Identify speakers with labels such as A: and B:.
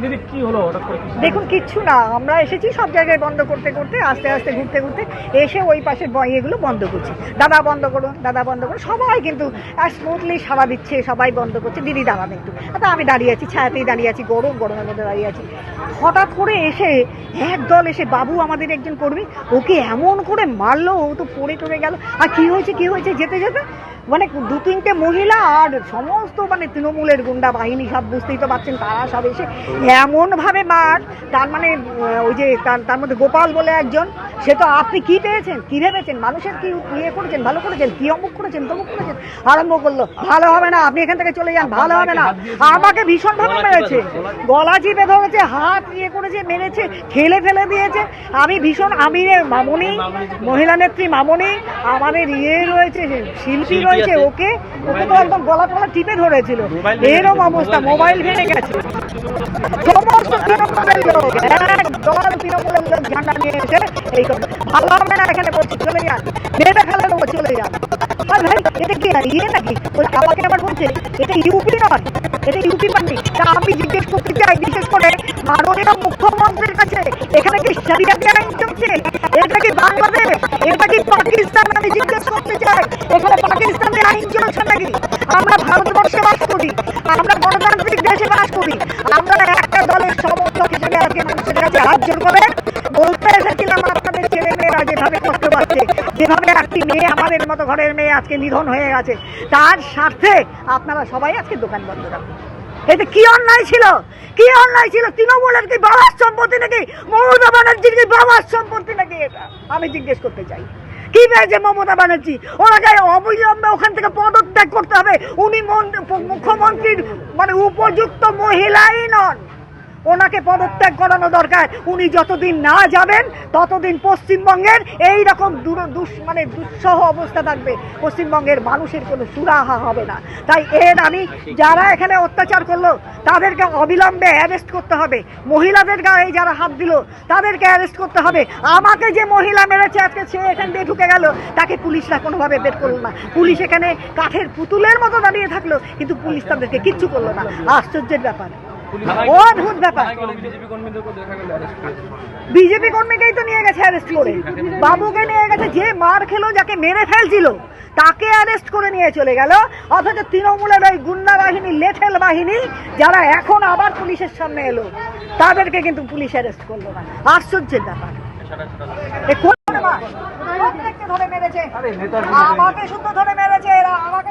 A: দিদি, কি হলো
B: দেখুন, কিচ্ছু না। আমরা এসেছি সব জায়গায় বন্ধ করতে করতে, আস্তে আস্তে ঘুরতে ঘুরতে, এসে ওই পাশের ইয়েগুলো বন্ধ করছি। দাদা বন্ধ করুন, দাদা বন্ধ করুন। সবাই কিন্তু স্মুথলি সাড়া দিচ্ছে, সবাই বন্ধ করছে। দিদি, দাঁড়ান একটু। তা আমি দাঁড়িয়ে আছি, ছায়াতেই দাঁড়িয়ে আছি, গরম, গরমের মধ্যে দাঁড়িয়ে আছি। হঠাৎ করে এসে একদল এসে, বাবু, আমাদের একজন কর্মী, ওকে এমন করে মারলো, ও তো পড়ে টরে গেল। আর কি হয়েছে কি হয়েছে, যেতে যেতে? মানে দু, তিনটে মহিলা আর সমস্ত মানে তৃণমূলের গুন্ডা বাহিনী সব বুঝতেই তো পারছেন, তারা সব এসে এমন ভাবে মার তার মানে ওই যে তার তার মধ্যে গোপাল বলে একজন সে তো আপনি কি পেয়েছেন? কি ভেবেছেন? মানুষের কি ইয়ে করেছেন? ভালো করেছেন? কি অমুক করেছেন? তমুক করেছেন? আরম্ভ করল। ভালো হবে না আপনি এখান থেকে চলে যান ভালো হবে না। আমাকে ভীষণ ভাবে মেরেছে। গলা চিপে ধরেছে হাত ইয়ে করেছে মেরেছে ঠেলে ফেলে দিয়েছে। আমি ভীষণ আমি মামনি মহিলা নেত্রী মামনি আমাদের ইয়ে রয়েছে শিল্পী রয়েছে ওকে ওকে তো একদম গলা টলা টিপে ধরেছিল। এরকম অবস্থা মোবাইল ভেঙে গেছে। সমস্ত একদল তৃণমূলের লোক ঝান্ডা নিয়ে এসে এই করে ভালো হবে না এখানে বলছি, চলে যান। মেয়েটা ফেলে দেবো, চলে যান। আর ভাই, এটা কি ইয়ে নাকি? ওই আমাকে আবার বলছে, এটা ইউপি নয়, এটা ইউপি পার্টি। তা আমি জিজ্ঞেস করতে চাই, বিশেষ করে মাননীয় মুখ্যমন্ত্রীর কাছে। এখানে কি শরিয়াতে আইন চলছে? এটা কি বাংলাদেশ? এটা কি পাকিস্তান আমি জিজ্ঞেস করতে চাই এখানে পাকিস্তানের আইন চলছে নাকি আমরা ভারতবর্ষে বাস করি আমরা গণতান্ত্রিক দেশে বাস করি আমরা একটা দলের সমর্থক হিসেবে আজকে মানুষের কাছে হাত জোর করে। বলতে এসেছিলাম আপনাদের ছেলে মেয়েরা যেভাবে কষ্ট পাচ্ছে, যেভাবে একটি মেয়ে আমাদের মতো ঘরের মেয়ে আজকে নিধন হয়ে গেছে, তার স্বার্থে আপনারা সবাই আজকে দোকান বন্ধ রাখুন। এতে কি অন্যায় ছিল? কি অন্যায় ছিল? তৃণমূলের কি বাবার সম্পত্তি নাকি? মমতা ব্যানার্জির কি বাবার সম্পত্তি নাকি এটা? আমি জিজ্ঞেস করতে চাই। কি পেয়েছে মমতা ব্যানার্জি? ওনাকে অবিলম্বে ওখান থেকে পদত্যাগ করতে হবে। উনি মন- মুখ্যমন্ত্রীর মানে উপযুক্ত মহিলাই নন। ওনাকে পদত্যাগ করানো দরকার। উনি যতদিন না যাবেন, ততদিন পশ্চিমবঙ্গের এই রকম মানে দুঃসহ অবস্থা থাকবে। পশ্চিমবঙ্গের মানুষের কোনো সুরাহা হবে না। তাই এর আমি যারা এখানে অত্যাচার করল, তাদেরকে অবিলম্বে অ্যারেস্ট করতে হবে। মহিলাদের গায়ে যারা হাত দিল, তাদেরকে অ্যারেস্ট করতে হবে। আমাকে যে মহিলা মেরেছে, আজকে সে এখান দিয়ে ঢুকে গেল, তাকে পুলিশরা কোনোভাবে বের করল না। পুলিশ এখানে কাঠের পুতুলের মতো দাঁড়িয়ে থাকল, কিন্তু পুলিশ তাদেরকে কিচ্ছু করল না। আশ্চর্যের ব্যাপার। অদ্ভুত ব্যাপার।
A: বিজেপি
B: কর্মীকেই তো নিয়ে গেছে অ্যারেস্ট করে। বাবুকে নিয়ে গেছে যে মার খেলো যাকে মেরে ফেলছিল তাকে অ্যারেস্ট করে নিয়ে চলে গেল। অথচ তৃণমূলের ওই গুন্ডা বাহিনী লেঠেল বাহিনী যারা এখন আবার পুলিশের সামনে এলো তাদেরকে কিন্তু পুলিশ অ্যারেস্ট করল না। আশ্চর্যের ব্যাপার। এ কোন ব্যাপার? ধরে মেরেছে। আমাকে শুধু ধরে মেরেছে এরা আমাকে